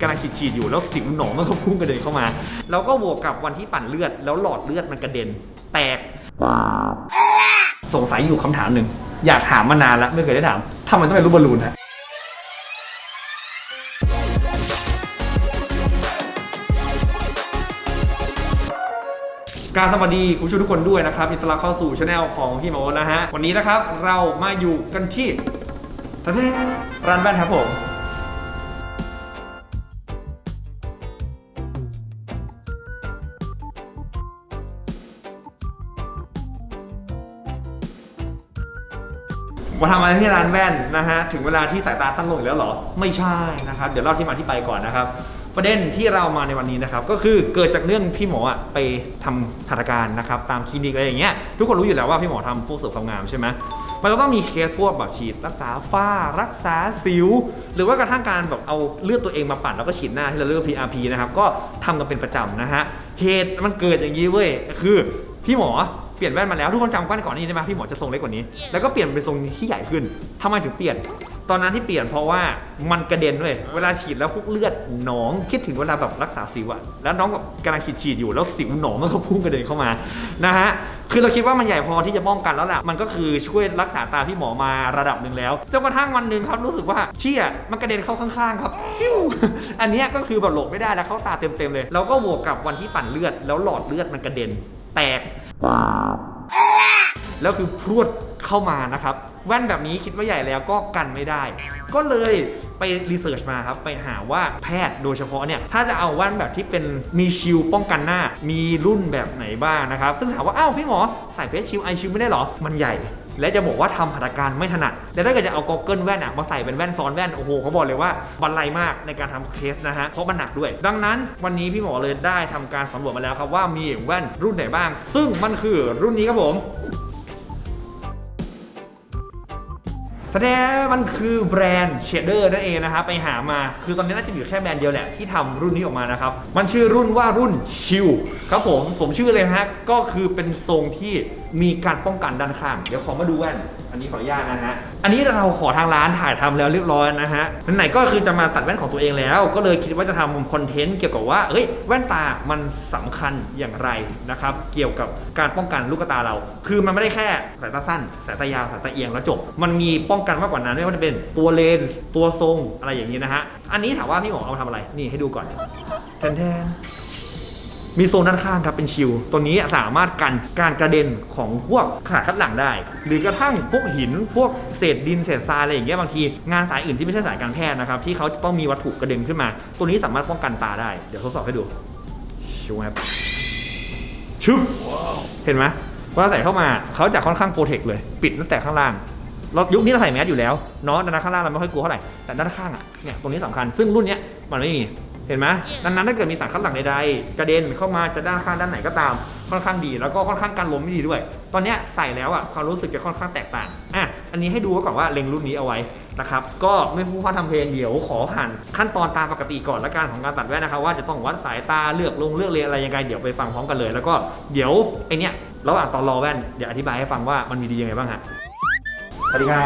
กำลังฉีดๆอยู่แล้วสิวหนองมันก็พุ่งกระเด็นเข้ามา แล้วก็บวกกับวันที่ปั่นเลือด แล้วหลอดเลือดมันกระเด็น แตก สงสัยอยู่คำถามหนึ่ง อยากถามมานานแล้วไม่เคยได้ถามทำไมต้องเป็นรูปบอลลูนฮะการสวัสดีคุณผู้ชมทุกคนด้วยนะครับยินดีต้อนรับเข้าสู่ช anel ของพี่โมนะฮะ วันนี้นะครับเรามาอยู่กันที่ประเทศร้านแว่นครับผม มาทำอะไรที่ร้านแว่นนะฮะถึงเวลาที่สายตาสั้นลงอีกแล้วเหรอ ไม่ใช่นะครับ เดี๋ยวเล่าที่มาที่ไปก่อนนะครับ ประเด็นที่เรามาในวันนี้นะครับ ก็คือเกิดจากเรื่องพี่หมออะไปทำหัตถการนะครับ ตามคลินิกอะไรอย่างเงี้ยทุกคนรู้อยู่แล้วว่าพี่หมอทำพวกเสริมความงามใช่ไหมมันก็ต้องมีเคสพวกแบบฉีดรักษาฝ้า รักษาสิว หรือว่ากระทั่งการแบบเอาเลือดตัวเองมาปั่นแล้วก็ฉีดหน้าที่เราเรียกว่า PRP นะครับก็ทำกันเป็นประจำนะฮะเหตุมันเกิดอย่างนี้เว้ยคือ พี่หมอเปลี่ยนแว่นมาแล้วทุกคนจำแว่นก่อนนี้ได้ไหมพี่หมอจะทรงเล็กกว่านี้ แล้วก็เปลี่ยนเป็นทรงที่ใหญ่ขึ้นทำไมถึงเปลี่ยน ตอนนั้นที่เปลี่ยนเพราะว่ามันกระเด็นด้วยเวลาฉีดแล้วพวกเลือดหนองคิดถึงเวลาแบบรักษาสิวอะแล้วน้องแบบกำลังฉีดฉีดๆอยู่แล้วสิวหนองมันก็พุ่งกระเด็นเข้ามานะฮะคือเราคิดว่ามันใหญ่พอที่จะป้องกันแล้วแหละมันก็คือช่วยรักษาตาพี่หมอมาระดับหนึ่งแล้วจนกระทั่งวันหนึ่งครับรู้สึกว่าเชี่ยมันกระเด็นเข้าข้างๆครับฟิวอันเนี้ยก็คือแบบหลบไม่ได้แล้วเข้าตาเต็มๆเลย แล้วก็บวกกับวันที่ปั่นเลือดแล้วหลอดเลือดมันกระเด็น แตก แล้วคือพรวดเข้ามานะครับ แว่นแบบนี้คิดว่าใหญ่แล้วก็กันไม่ได้ ก็เลยไปรีเสิร์ชมาครับ ไปหาว่าแพทย์โดยเฉพาะเนี่ย ถ้าจะเอาแว่นแบบที่เป็นมีชิลป้องกันหน้า มีรุ่นแบบไหนบ้างนะครับ ซึ่งถามว่า อ้าวพี่หมอใส่เฟซชิลไอชิลไม่ได้เหรอ มันใหญ่ และจะบอกว่าทำหัตถการไม่ถนัด แต่ถ้าเกิดจะเอากอเกิลแว่นอะมาใส่เป็นแว่นซ้อนแว่น โอ้โหเขาบอกเลยว่าบันไลมากในการทำเคสนะฮะ เพราะมันหนักด้วย ดังนั้นวันนี้พี่หมอเลยได้ทำการสำรวจมาแล้วครับว่ามีแว่นรุ่นไหนบ้าง ซึ่งมันคือรุ่นนี้ครับผมแสดงมันคือแบรนด์เชดเดอร์นั่นเองนะครับไปหามาคือตอนนี้น่าจะอยู่แค่แบรนด์เดียวแหละที่ทำรุ่นนี้ออกมานะครับ มันชื่อรุ่นว่ารุ่นชิลครับผมสมชื่อเลยฮะก็คือเป็นทรงที่ มีการป้องกันด้านข้าง เดี๋ยวขอมาดูแว่น อันนี้ขออนุญาตนะฮะ อันนี้เราขอทางร้านถ่ายทำแล้วเรียบร้อยนะฮะไหนๆก็คือจะมาตัดแว่นของตัวเองแล้ว ก็เลยคิดว่าจะทำคอนเทนต์เกี่ยวกับว่าเอ้ยแว่นตามันสำคัญอย่างไรนะครับ เกี่ยวกับการป้องกันลูกตาเรา คือมันไม่ได้แค่สายตาสั้น สายตายาว สายตาเอียงแล้วจบ มันมีป้องกันมากกว่านั้นไม่ว่าจะเป็นตัวเลนส์ตัวทรงอะไรอย่างนี้นะฮะ อันนี้ถามว่าพี่หมอเอามาทำอะไร นี่ให้ดูก่อนแทนแทน มีโซนด้านข้างครับเป็นชิลตัวนี้สามารถกันการกระเด็นของพวกขาคัดหลังได้ หรือกระทั่งพวกหินพวกเศษดินเศษทรายอะไรอย่างเงี้ยบางทีงานสายอื่นที่ไม่ใช่สายการแพทย์นะครับที่เขาต้องมีวัตถุกระเด็นขึ้นมา ตัวนี้สามารถป้องกันตาได้เดี๋ยวทดสอบให้ดูชิวครับชึบเห็นไหมว่าใส่เข้ามาเขาจะค่อนข้างโปรเทคเลย ปิดตั้งแต่ข้างล่างเรายุคนี้เราใส่แมสอยู่แล้วเนาะดังนั้นข้างล่างเราไม่ค่อยกลัวเท่าไหร่แต่ด้านข้างอะเนี่ยตรงนี้สำคัญซึ่งรุ่นเนี้ยมันไม่มี เห็นไหมดังนั้นถ้าเกิดมีสารคัดหลั่งใดๆกระเด็นเข้ามาจะด้านข้างด้านไหนก็ตามค่อนข้างดี แล้วก็ค่อนข้างการล้มไม่ดีด้วย ตอนนี้ใส่แล้วอะความรู้สึกจะค่อนข้างแตกต่างอะอันนี้ให้ดูก่อนว่าเล็งรุ่นนี้เอาไว้นะครับก็ไม่พูดว่าทำเพลงเดี๋ยวขอผ่านขั้นตอนตามปกติก่อนละกันของการตัดแว่นนะครับว่าจะต้องวัดสายตาเลือกลงเลือกเลนอะไรยังไงเดี๋ยวไปฟังพร้อมกันเลย แล้วก็เดี๋ยวไอเนี้ยระหว่างตอนรอแว่นเดี๋ยวอธิบายให้ฟังว่ามันมีดียังไงบ้างฮะสวัสดีครั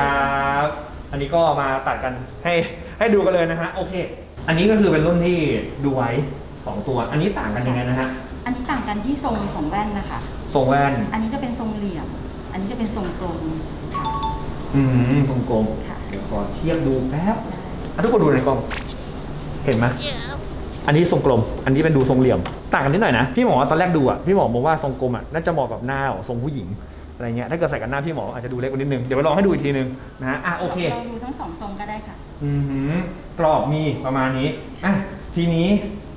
บ อันนี้ก็มาตัดกันให้ให้ดูกันเลยนะฮะโอเค อันนี้ก็คือเป็นรุ่นที่ดูไว้สองตัว อันนี้ต่างกันยังไงนะฮะ อันนี้ต่างกันที่ทรงของแว่นนะคะ ทรงแว่น อันนี้จะเป็นทรงเหลี่ยม อันนี้จะเป็นทรงกลมค่ะ อืมทรงกลม ค่ะ เดี๋ยวขอเทียบดูแป๊บอะทุกคนดูในกล้อง เห็นไหมอันนี้ทรงกลม อันนี้เป็นดูทรงเหลี่ยม ต่างกันนิดหน่อยนะ พี่หมอตอนแรกดูอะ พี่หมอมองว่าทรงกลมอะน่าจะเหมาะกับหน้าของทรงผู้หญิง อะไรเงี้ยถ้าเกิดใส่กับหน้าพี่หมออาจจะดูเล็กกว่านิดนึงเดี๋ยวไปลองให้ดูอีกทีนึงนะฮะอะโอเคเราดูทั้งสองทรงก็ได้ค่ะอือหือกรอบมีประมาณนี้อะทีนี้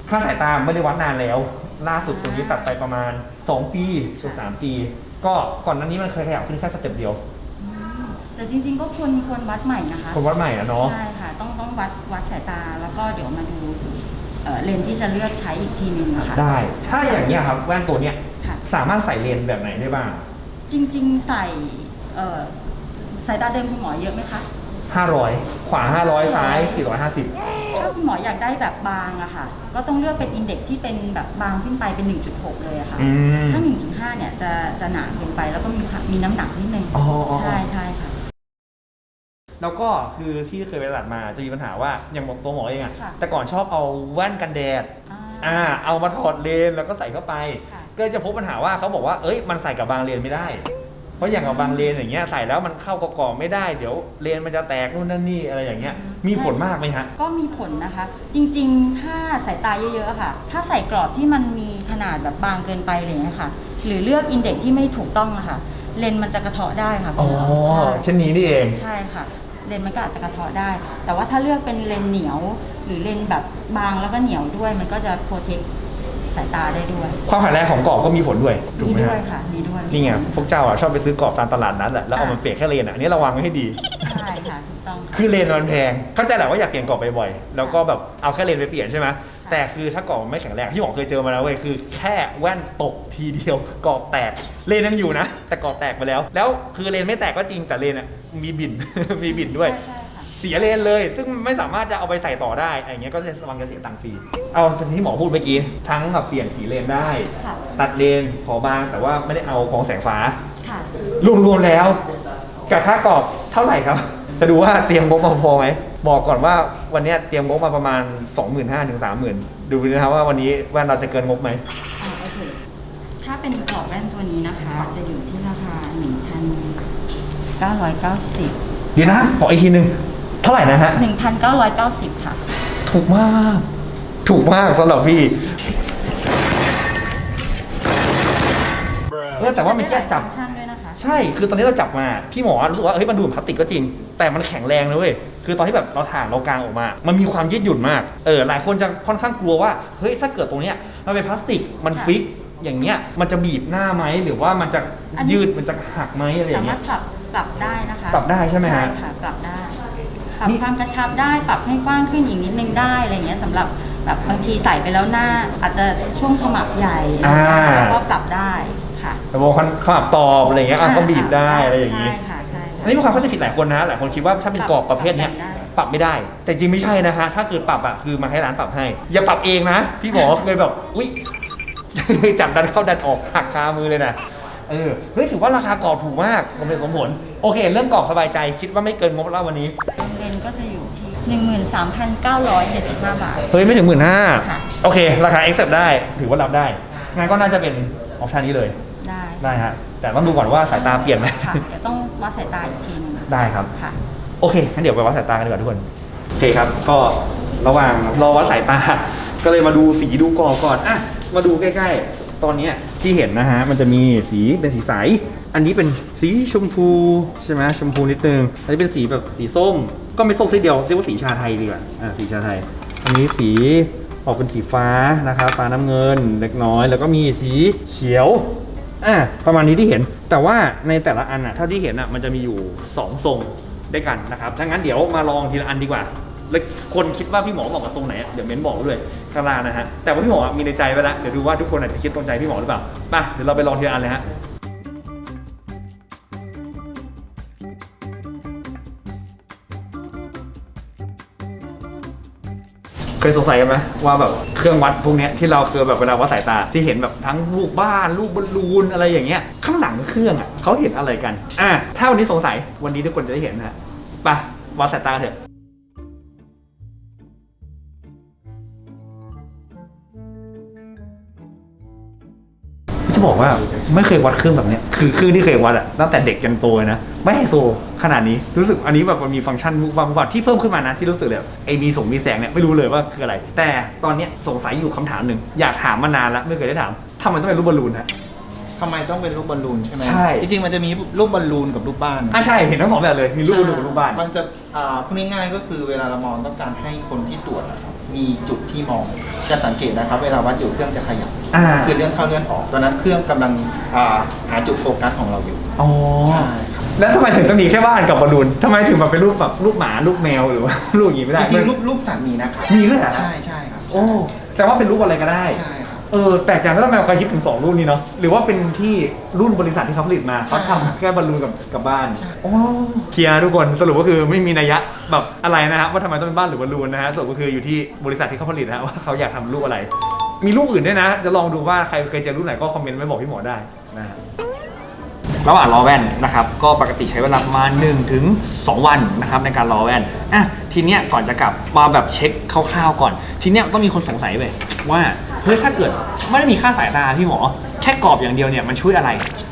ค่าสายตาไม่ได้วัดนานแล้ว ล่าสุดตัวนี้ตัดไปประมาณ 2 ปีถึง3ปี ก็ก่อนหน้านี้มันเคยขยับขึ้นแค่สเต็ปเดียวแต่จริง ๆ ก็ควรควรวัดใหม่นะคะคนวัดใหม่อะเนาะ ใช่ค่ะ ต้องต้องวัดวัดสายตาแล้วก็เดี๋ยวมาดูเอ่อเลนส์ที่จะเลือกใช้อีกทีหนึ่งนะคะได้ ถ้าอย่างเงี้ยครับแว่นตัวเนี้ยค่ะ สามารถใส่เลนส์แบบไหนได้บ้าง จริงๆ ใส่เอ่อสายตาเดิมคุณหมอเยอะไหมคะ500 ขวา 500 ซ้าย 450 ถ้าคุณหมออยากได้แบบบางอะค่ะ ก็ต้องเลือกเป็นอินเด็กซ์ที่เป็นแบบบางขึ้นไปเป็น 1.6 เลยอะค่ะ อืม ถ้า 1.5 เนี่ยจะจะหนาเกินไปแล้วก็มีความมีน้ำหนักนิดนึงอ๋ออ๋ออ๋อ ใช่ใช่ค่ะ แล้วก็คือที่เคยไปตลาดมาจะมีปัญหาว่าอย่างตัวหมอเองอะค่ะ แต่ก่อนชอบเอาแว่นกันแดด อ่าเอามาถอดเลนแล้วก็ใส่เข้าไป ค่ะ ก็จะพบปัญหาว่าเขาบอกว่า เอ้ย มันใส่กับบางเลนไม่ได้ เพราะอย่างกับบางเลนอย่างเงี้ยใส่แล้วมันเข้ากระกอบไม่ได้ เดี๋ยวเลนมันจะแตกนู่นนั่นนี่อะไรอย่างเงี้ย มีผลมากไหมฮะ ก็มีผลนะคะ จริงๆ ถ้าสายตาเยอะๆอะค่ะ ถ้าใส่กรอบที่มันมีขนาดแบบบางเกินไปอะไรอย่างเงี้ยค่ะ หรือเลือกอินเด็กซ์ที่ไม่ถูกต้องอะค่ะ เลนส์มันจะกระเทาะได้ค่ะอ๋อใช่เช่นนี้นี่เอง ใช่ค่ะ เลนส์มันก็อาจจะกระเทาะได้ แต่ว่าถ้าเลือกเป็นเลนส์เหนียว หรือเลนส์แบบบางแล้วก็เหนียวด้วย มันก็จะโปรเทค สายตาได้ด้วยความแข็งแรงของกรอบก็มีผลด้วยถูกมีไหมด้วยฮะค่ะมีด้วยนี่ไงพวกเจ้าอะชอบไปซื้อกรอบตามตลาดนัดแหละแล้วเอามาเปลี่ยนแค่เลนอะอันนี้ระวังไว้ให้ดี ใช่ค่ะถูกต้องค่ะคือเลนมันแพงเข้าใจแหละว่าอยากเปลี่ยนกรอบบ่อยๆแล้วก็แบบเอาแค่เลนไปเปลี่ยนใช่ไหมแต่คือถ้ากรอบมันไม่แข็งแรงที่หมอเคยเจอมาแล้วเว้ยคือแค่แว่นตกทีเดียวกรอบแตกเลนยังอยู่นะ แต่กรอบแตกไปแล้ว แล้วคือเลนไม่แตกก็จริงแต่เลนอะมีบิน มีบินด้วย ใช่ใช่ค่ะ เสียเลนเลย ซึ่งไม่สามารถจะเอาไปใส่ต่อได้อะไรอย่างเงี้ยก็จะระวังจะเสียตังค์ฟรีเอาที่หมอพูดเมื่อกี้ทั้งแบบเปลี่ยนสีเลนได้ ค่ะ ตัดเลนขอบางแต่ว่าไม่ได้เอาของแสงฟ้า ค่ะ รวมๆแล้วกับค่ากรอบเท่าไหร่ครับ จะดูว่าเตรียมงบมาพอไหมบอกก่อนว่าวันเนี้ยเตรียมงบมาประมาณ 25,000ถึง30,000 ดูนะครับว่าวันนี้แว่นเราจะเกินงบไหม อ่าโอเค ถ้าเป็นกรอบแว่นตัวนี้นะคะ จะอยู่ที่ราคา 1,990 เดี๋ยวนะ ขออีกทีหนึ่ง เท่าไหร่นะฮะ 1,990 ค่ะ ถูกมาก ถูกมากสำหรับพี่เออแต่ว่ามันแค่จับฟังก์ชันด้วยนะคะ ใช่ คือตอนนี้เราจับมา พี่หมอรู้สึกว่า เฮ้ย มันดูเหมือนพลาสติกก็จริง แต่มันแข็งแรงนะเว้ย คือตอนที่แบบเราถ่างเรากางออกมา มันมีความยืดหยุ่นมาก เออ หลายคนจะค่อนข้างกลัวว่า เฮ้ย ถ้าเกิดตรงเนี้ย มันเป็นพลาสติก มันค่ะ ฟิก อย่างเงี้ย มันจะบีบหน้าไหม หรือว่ามันจะอันนี้ยืด มันจะหักไหมอะไรอย่าสางมาเงี้รยถปรับปรับได้นะคะปรับได้ใช่ไหมฮะใช่ค่ะปรับได้ ปรับนี่ความกระชับได้ปรับให้กว้างขึ้นอีกนิดนึงได้อะไรเงี้ยสำหรับแบบบางทีใส่ไปแล้วหน้า อาจจะช่วงขมับใหญ่อ่า ก็ปรับได้ค่ะแต่บางคนขมับตอบอะไรอย่างเงี้ยอะก็บีบได้อะไรอย่างงี้ ใช่ค่ะใช่อัค่ะนนี้เป็นความเข้าใจผิดหลายคนนะ หลายคนคิดว่าถ้าเป็นกรอบประเภทเนี้ยปรับได้ปรับไม่ได้ แต่จริงไม่ใช่นะฮะ ถ้าเกิดปรับอะคือมาให้ร้านปรับให้ อย่าปรับเองนะ พี่หมอเคยแบบ อุ๊ย จับดันเข้าดันออกหักคามือเลยนะ เออ เฮ้ยถือว่าราคากรอบถูกมากสมเหตุสมผล โอเค เรื่องกรอบสบายใจ คิดว่าไม่เกินงบแล้ววันนี้ เลนส์ก็จะอยู่ที่ 13,975 บาท เฮ้ยไม่ถึงหมื่นห้าค่ะ โอเค ราคา accept ได้ถือว่ารับได้งั้นก็น่าจะเป็นออปชันนี้เลยได้ได้ฮะแต่ต้องดูก่อนว่าสายตาเปลี่ยนไหม ค่ะ เดี๋ยวต้องวัดสายตาอีกทีหนึงได้ครับ ค่ะ โอเคงั้นเดี๋ยวไปวัดสายตากันดีกว่าทุกคน โอเคครับ ก็ระหว่างรอวัดสายตา ก็เลยมาดูสีดูกรอบก่อน อะ มาดูใกล้ ๆ ตอนเนี้ยที่เห็นนะฮะ มันจะมีสีเป็นสีใส อันนี้เป็นสีชมพูใช่ไหมชมพูนิดนึง อันนี้เป็นสีแบบสีส้ม ก็ไม่ส้มทีเดียวเรียกว่าสีชาไทยดีกว่าอ่าสีชาไทย อันนี้สีออกเป็นสีฟ้านะครับฟ้าน้ำเงินเล็กน้อย แล้วก็มีสีเขียวอะประมาณนี้ที่เห็น แต่ว่าในแต่ละอันอะเท่าที่เห็นอะมันจะมีอยู่ 2 ทรงด้วยกันนะครับถ้างั้นเดี๋ยวมาลองทีละอันดีกว่า แล้วคนคิดว่าพี่หมอบอกกับตรงไหนเดี๋ยวเม้นบอกด้วยข้างล่างนะฮะแต่ว่าพี่หมอมีในใจไปแล้วเดี๋ยวดูว่าทุกคนอาจจะคิดตรงใจพี่หมอหรือเปล่าไปเดี๋ยวเราไปลองทีละอันเลยฮะ ยสงสัยกันไหมว่าแบบเครื่องวัดพวกเนี้ยที่เราเคยแบบเวลาวัดสายตาที่เห็นแบบทั้งลูกบ้านลูกบอลลูนอะไรอย่างเงี้ยข้างหลังเครื่องอะเขาเห็นอะไรกันอะถ้าวันนี้สงสัยวันนี้ทุกคนจะได้เห็นนะฮะไปวัดสายตาเถอะ บอกว่าไม่เคยวัดเครื่องแบบเนี้ยคือเครื่องที่เคยวัดอะตั้งแต่เด็กจนโตเลยนะไม่ไฮโซขนาดนี้รู้สึกอันนี้แบบมันมีฟังก์ชันบางวัดที่เพิ่มขึ้นมานะที่รู้สึกแบบไอมีสงมีแสงเนี่ยไม่รู้เลยว่าคืออะไร แต่ตอนเนี้ยสงสัยอยู่คำถามหนึ่งอยากถามมานานแล้วไม่เคยได้ถามทำไมต้องเป็นรูปบอลลูนฮะ ทำไมต้องเป็นรูปบอลลูนใช่ไหมใช่ จริงๆมันจะมีรูปบอลลูนกับรูปบ้านอะใช่เห็นทั้งสองแบบเลยมีรูปบอลลูนกับรูปบ้าน มันจะอ่าพูดง่ายๆก็คือเวลาเรามองต้องการให้คนที่ตรวจนะครับ มีจุดที่มอง จะสังเกตนะครับ เวลาวัดอยู่เครื่องจะขยับอ่าคือเลื่อนเข้าเลื่อนออก ตอนนั้นเครื่องกำลังอ่าหาจุดโฟกัสของเราอยู่อ๋อ ใช่ครับแล้วทำไมถึงต้องมีแค่บ้านกับบอลลูนทำไมถึงแบบเป็นรูปแบบรูปหมารูปแมวหรือว่า รูปอย่างนี้ไม่ได้จริงๆรูปรูปสัตว์มีนะครับ มีด้วยเหรอฮะใช่ใช่ครับโอ้ แต่ว่าเป็นรูปอะไรก็ได้ ใช่ครับ เออแปลกจังแล้วทำไมใครคิดถึงสองรุ่นนี้เนาะหรือว่าเป็นที่รุ่นบริษัทที่เขาผลิตมาใช่เขาทำแค่บอลลูนกับกับบ้านใช่โอ้เคลียร์นะทุกคนสรุปก็คือไม่มีนัยยะแบบอะไรนะฮะว่าทำไมต้องเป็นบ้านหรือบอลลูนนะฮะสรุปก็คืออยู่ที่บริษัทที่เขาผลิตนะฮะว่าเขาอยากทำรูปอะไร มีรูปอื่นด้วยนะ จะลองดูว่าใครเคยเจอรูปไหนก็คอมเมนต์ไว้บอกพี่หมอได้นะฮะ ระหว่างรอแว่นนะครับ ก็ปกติใช้เวลาประมาณ1ถึง2วันนะครับในการรอแว่นอะทีเนี้ยก่อนจะกลับมาแบบเช็คคร่าวๆก่อน ทีเนี้ยต้องมีคนสงสัยเว้ยว่า เฮ้ยถ้าเกิดไม่ได้มีค่าสายตาพี่หมอ แค่กรอบอย่างเดียวเนี่ยมันช่วยอะไร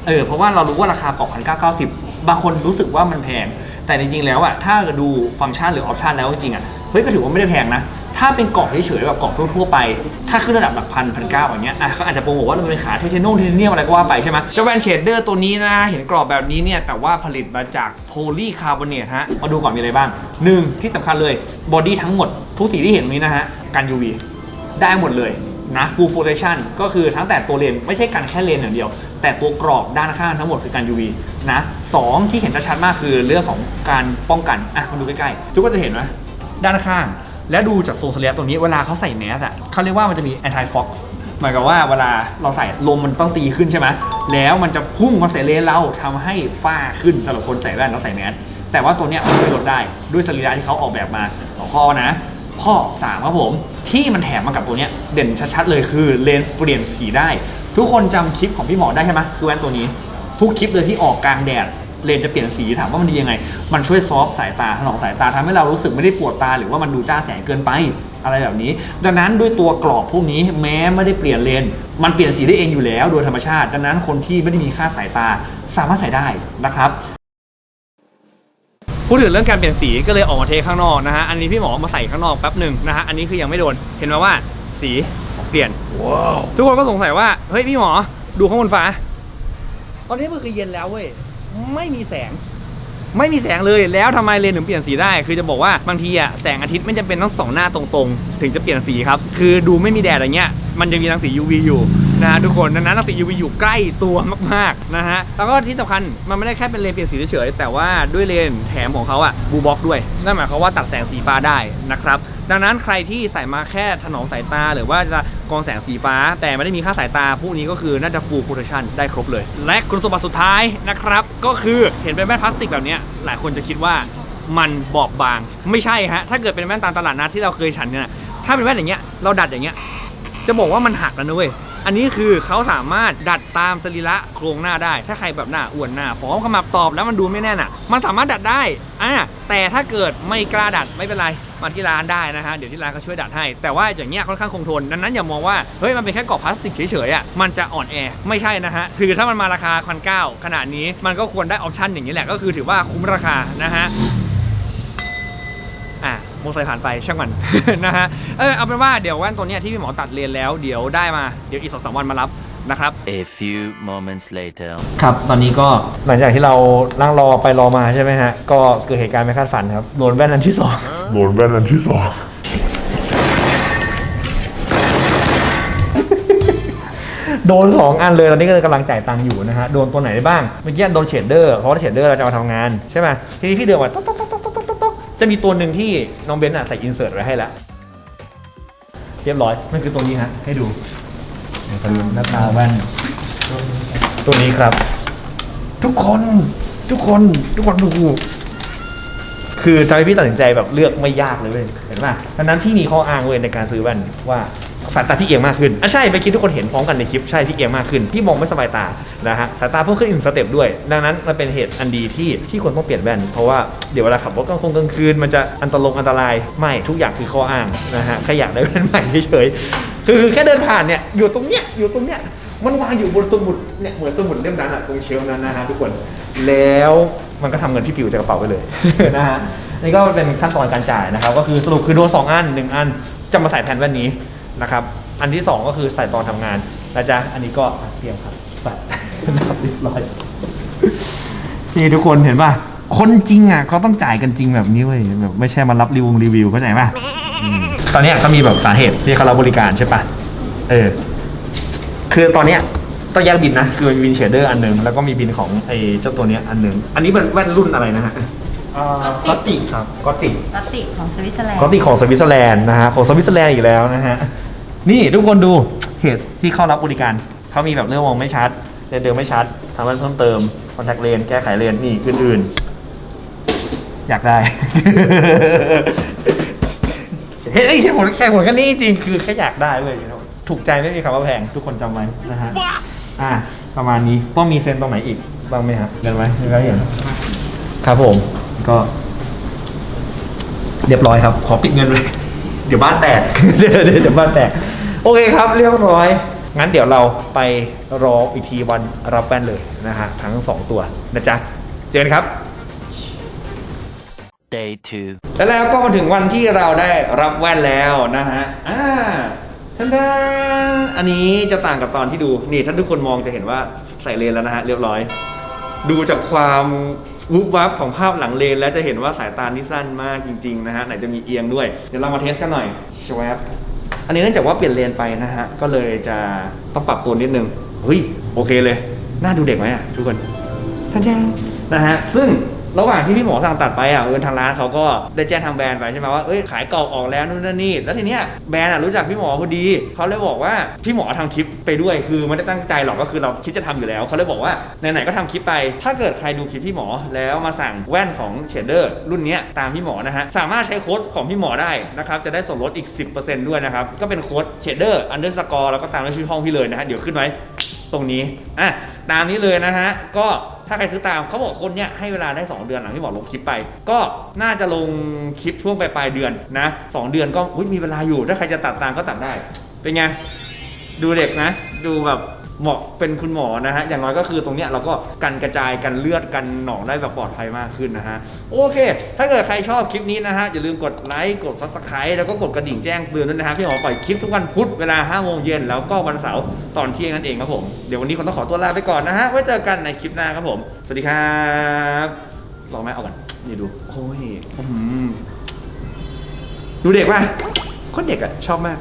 เออเพราะว่าเรารู้ว่าราคากรอบพันเก้าเก้าสิบบางคนรู้สึกว่ามันแพง แต่จริงๆแล้วอะถ้าดูฟังก์ชันหรือออปชันแล้วจริงๆอะเฮ้ยก็ถือว่าไม่ได้แพงนะ ถ้าเป็นกรอบเฉยๆแบบกรอบทั่วๆไป ถ้าขึ้นระดับหลักพันพันเก้าอย่างเงี้ยอะเขาอาจจะโปรโมทว่าเราเป็นขาไทเทนมไทเทเนียมอะไรก็ว่าไปใช่ไหมเจ้าแวนเชดเดอร์ตัวนี้นะ เห็นกรอบแบบนี้เนี่ย แต่ว่าผลิตมาจากโพลีคาร์บอเนตฮะ มาดูก่อนมีอะไรบ้างหนึ่งที่สำคัญเลยบอดี้ทั้งหมดทุกสีที่เห็นนี้นะฮะกัน UV ได้หมดเลย นะ full protection ก็คือทั้งแต่ตัวเลนไม่ใช่กันแค่เลนอย่างเดียว แต่ตัวกรอบด้านข้างทั้งหมดคือการ UV นะสองที่เห็นชัดมากคือเรื่องของการป้องกันอะมาดูใกล้ๆทุกคนจะเห็นไหมด้านข้าง แล้วดูจากโซนสเลียตรงนี้เวลาเขาใส่แมสอะเขาเรียกว่ามันจะมี anti fog หมายความว่าเวลาเราใส่ลมมันต้องตีขึ้นใช่ไหมแล้วมันจะพุ่งมาใส่เลนเราทำให้ฝ้าขึ้นสำหรับคนใส่แว่นแล้วใส่แมสแต่ว่าตัวเนี้ยมันช่วยลดได้ด้วยสรีระที่เขาออกแบบมาสองข้อนะ ข้อ3ครับผม ที่มันแถมมากับตัวเนี้ยเด่นชัดๆเลยคือเลนส์เปลี่ยนสีได้ ทุกคนจำคลิปของพี่หมอได้ใช่ไหมคือแว่นตัวนี้ ทุกคลิปเลยที่ออกกลางแดดเลนส์จะเปลี่ยนสีถามว่ามันดียังไง มันช่วยซอฟสายตาถนอมสายตาทำให้เรารู้สึกไม่ได้ปวดตาหรือว่ามันดูจ้าแสงเกินไปอะไรแบบนี้ ดังนั้นด้วยตัวกรอบพวกนี้แม้ไม่ได้เปลี่ยนเลนส์มันเปลี่ยนสีได้เองอยู่แล้วโดยธรรมชาติ ดังนั้นคนที่ไม่ได้มีค่าสายตาสามารถใส่ได้นะครับ พูดถึงเรื่องการเปลี่ยนสีก็เลยออกมาเทข้างนอกนะฮะ อันนี้พี่หมอมาใส่ข้างนอกแป๊บหนึ่งนะฮะ อันนี้คือยังไม่โดน เห็นไหมว่าสีเปลี่ยน ทุกคนก็สงสัยว่า เฮ้ยพี่หมอดูข้างบนฟ้า ตอนนี้มันคือเย็นแล้วเว้ย ไม่มีแสง ไม่มีแสงเลย แล้วทำไมเลนส์ถึงเปลี่ยนสีได้ คือจะบอกว่าบางทีอะแสงอาทิตย์ไม่จำเป็นต้องส่องหน้าตรงๆ ถึงจะเปลี่ยนสีครับ คือดูไม่มีแดดอะไรเงี้ย มันจะมีรังสี UV อยู่ นะทุกคนดังนั้นรังสี UV อยู่ใกล้ตัวมากๆนะฮะแล้วก็ที่สำคัญมันไม่ได้แค่เป็นเลนเปลี่ยนสีเฉยๆแต่ว่าด้วยเลนแถมของเขาอะบูบ็อกด้วยนั่นหมายความว่าตัดแสงสีฟ้าได้นะครับดังนั้นใครที่ใส่มาแค่ถนอมสายตา หรือว่าจะกองแสงสีฟ้า แต่ไม่ได้มีค่าสายตา พวกนี้ก็คือน่าจะ full protection ได้ครบเลย และคุณสมบัติสุดท้ายนะครับ ก็คือเห็นเป็นแว่นพลาสติกแบบนี้หลายคนจะคิดว่ามันบอบบาง ไม่ใช่ฮะ ถ้าเกิดเป็นแว่นตามตลาดนัดที่เราเคยฉันเนี่ยถ้าเป็นแว่นอย่างเงี้ยเราดัดอย่างเงี้ยจะบอกว่ามันหักแล้วนะเว้ย อันนี้คือเขาสามารถดัดตามสรีระโครงหน้าได้ ถ้าใครแบบหน้าอ้วนหน้าผอมขมับตอบแล้วมันดูไม่แน่นอะ มันสามารถดัดได้อ่าแต่ถ้าเกิดไม่กล้าดัดไม่เป็นไรมาที่ร้านได้นะฮะเดี๋ยวที่ร้านเขาช่วยดัดให้ แต่ว่าอย่างเงี้ยค่อนข้างคงทนดังนั้นอย่ามองว่าเฮ้ยมันเป็นแค่กรอบพลาสติกเฉยๆอะมันจะอ่อนแอไม่ใช่นะฮะคือถ้ามันมาราคาพันเก้าขนาดนี้มันก็ควรได้ออปชั่นอย่างนี้แหละก็คือถือว่าคุ้มราคานะฮะ มอเตอร์ไซค์ผ่านไปช่างมัน นะฮะเออเอาเป็นว่าเดี๋ยวแว่นตัวเนี้ยที่พี่หมอตัดเลนแล้วเดี๋ยวได้มาเดี๋ยวอีกสองสามวันมารับนะครับ A few moments later. ครับ ตอนนี้ก็หลังจากที่เรานั่งรอไปรอมาใช่ไหมฮะ ก็เกิดเหตุการณ์ไม่คาดฝันครับโดนแว่นอันที่สองโดนแว่นอันที่สองโดนสองอันเลยตอนนี้ก็กำลังจ่ายตังค์อยู่นะฮะ โดนตัวไหนได้บ้าง เมื่อกี้โดนเชดเดอร์เพราะว่าเชดเดอร์เราจะเอามาทำงานใช่ไหมทีนี้พี่เดินมาต๊อกต๊ จะมีตัวหนึ่งที่น้องเบนซ์อะใส่อินเสิร์ตไว้ให้แล้ว เรียบร้อยนั่นคือตัวนี้ฮะให้ดูนี่เขาดูหน้าตาแว่น ตัวนี้ครับ ทุกคนทุกคนทุกคนดูคือทำให้พี่ตัดสินใจแบบเลือกไม่ยากเลยเว้ยเห็นป่ะดังนั้นพี่มีข้ออ้างเว้ยในการซื้อแว่นว่า สายตาพี่เอียงมากขึ้นอะใช่ไปคิดทุกคนเห็นพร้อมกันในคลิปใช่พี่เอียงมากขึ้นพี่มองไม่สบายตานะฮะสายตาเพิ่มขึ้นอีกสเต็ปด้วย ดังนั้นมันเป็นเหตุอันดีที่ที่ควรต้องเปลี่ยนแว่น เพราะว่าเดี๋ยวเวลาขับรถกลางคงกลางคืนมันจะอันตรายอันตรายไม่ทุกอย่างคือข้ออ้างนะฮะแค่อยากได้แว่นใหม่เฉยๆคือแค่เดินผ่านเนี่ยอยู่ตรงเนี้ยอยู่ตรงเนี้ยมันวางอยู่บนสมุดเนี่ยเหมือนสมุดเล่มนั้นอะตรงเชลฟ์นั้นนะฮะทุกคนแล้วมันก็ทำเงินที่ปิวจากกระเป๋าไปเลยนะฮะนี่ก็เป็นขั้นตอนการจ่ายนะครับก็คือสรุปคือโดนสองอันหนึ่งอันจะมาใส่แทนแว่นนี้ นะครับ อันที่สองก็คือใส่ตอนทำงานนะจ๊ะอันนี้ก็เตรียมครับไปนะครับเรียบร้อยนี่ทุกคนเห็นป่ะ คนจริงอะเขาต้องจ่ายกันจริงแบบนี้เว้ยแบบไม่ใช่มารับรีวิวรีวิวเข้าใจป่ะตอนนี้ก็มีแบบสาเหตุที่เขารับบริการใช่ป่ะเออคือตอนเนี้ยต้องแยกบินนะ คือมีบินเชดเดอร์อันหนึ่งแล้วก็มีบินของไอ้เจ้าตัวเนี้ยอันหนึ่งอันนี้เป็นแว่นรุ่นอะไรนะฮะ ก็ติกครับก็ติพลาสติกของสวิตเซอร์แลนด์ก็ติของสวิตเซอร์แลนด์นะฮะของสวิตเซอร์แลนด์อีกแล้วนะฮะนี่ทุกคนดูเหตุที่เข้ารับบริการเขามีแบบเรื่องมองไม่ชัดเลนส์เดิมไม่ชัดทำแว่นเพิ่มเติมคอนแทคเลนส์แก้ไขเลนส์นี่อื่นๆ อยากได้เฮ้ยเหตุผลแค่ผลแค่นี้จริงๆคือแค่อยากได้เว้ยถูกใจไม่มีคำว่าแพงทุกคนจำไว้นะฮะอะประมาณนี้ป้อมมีเซ็นตรงไหนอีกบ้างไหมครับเห็นไหมไม่ได้เห็นครับผม ก็ เรียบร้อยครับ ขอปิดเงินเลย เดี๋ยวบ้านแตก เดี๋ยวเดี๋ยวเดี๋ยวบ้านแตก โอเคครับ เรียบร้อย งั้นเดี๋ยวเราไปรออีกทีวันรับแว่นเลยนะฮะทั้งสองตัวนะจ๊ะ เจอกันครับ Day 2. และแล้วก็มาถึงวันที่เราได้รับแว่นแล้วนะฮะ อ่าทันทนอันนี้จะต่างกับตอนที่ดู นี่ถ้าทุกคนมองจะเห็นว่าใส่เลนแล้วนะฮะเรียบร้อย ดูจากความ วุบวับของภาพหลังเลน แล้วจะเห็นว่าสายตานี่สั้นมากจริงๆนะฮะไหนจะมีเอียงด้วย เดี๋ยวเรามาเทสกันหน่อยชวบอันนี้เนื่องจากว่าเปลี่ยนเลนไปนะฮะก็เลยจะต้องปรับตัวนิดนึงเฮ้ยโอเคเลยน่าดูเด็กไหมอะทุกคนทันแทนนะฮะซึ่ง ระหว่างที่พี่หมอสั่งตัดไปอะเออทางร้านเขาก็ได้แจ้งทางแบรนด์ไปใช่ไหมว่าเอ้ยขายกรอบออกแล้วนู่นนั่นนี่แล้วทีเนี้ยแบรนด์อะรู้จักพี่หมอพอดีเขาเลยบอกว่าพี่หมอทำคลิปไปด้วยคือไม่ได้ตั้งใจหรอกก็คือเราคิดจะทำอยู่แล้วเขาเลยบอกว่าไหนๆก็ทำคลิปไป ถ้าเกิดใครดูคลิปพี่หมอแล้วมาสั่งแว่นของเชดเดอร์รุ่นเนี้ยตามพี่หมอนะฮะสามารถใช้โค้ดของพี่หมอได้นะครับจะได้ส่วนลดอีก 10%ด้วยนะครับก็เป็นโค้ดเชดเดอร์อันเดอร์สกอร์แล้วก็ตามด้วยชื่อห้องพี่เลยนะฮะเดี๋ยวขึ้นไว้ตรงนี้อะตามนี้เลยนะฮะก็ ถ้าใครซื้อตามเขาบอกคนเนี้ยให้เวลาได้ 2 เดือนหลังที่บอกลงคลิปไป ก็น่าจะลงคลิปช่วงปลายปลายๆเดือนนะสเดือนก็มีเวลาอยู่ ถ้าใครจะตัดตามก็ตัดได้ เป็นไง ดูเด็กนะ ดูแบบ เหมาะเป็นคุณหมอนะฮะ อย่างน้อยก็คือตรงเนี้ยเราก็กันกระจายกันเลือดกันหนองได้แบบปลอดภัยมากขึ้นนะฮะ โอเค ถ้าเกิดใครชอบคลิปนี้นะฮะ อย่าลืมกดไลค์ กด subscribe แล้วก็กดกระดิ่งแจ้งเตือนด้วยนะฮะ พี่หมอปล่อยคลิปทุกวันพุธเวลา5โมงเย็นแล้วก็วันเสาร์ตอนเที่ยงนั่นเองครับผม เดี๋ยววันนี้คนต้องขอตัวลาไปก่อนนะฮะ ไว้เจอกันในคลิปหน้าครับผม สวัสดีครับลองไหมเอากันนี่ดูโอ้ยอื้อหือดูเด็กป่ะคนเด็กอะชอบมาก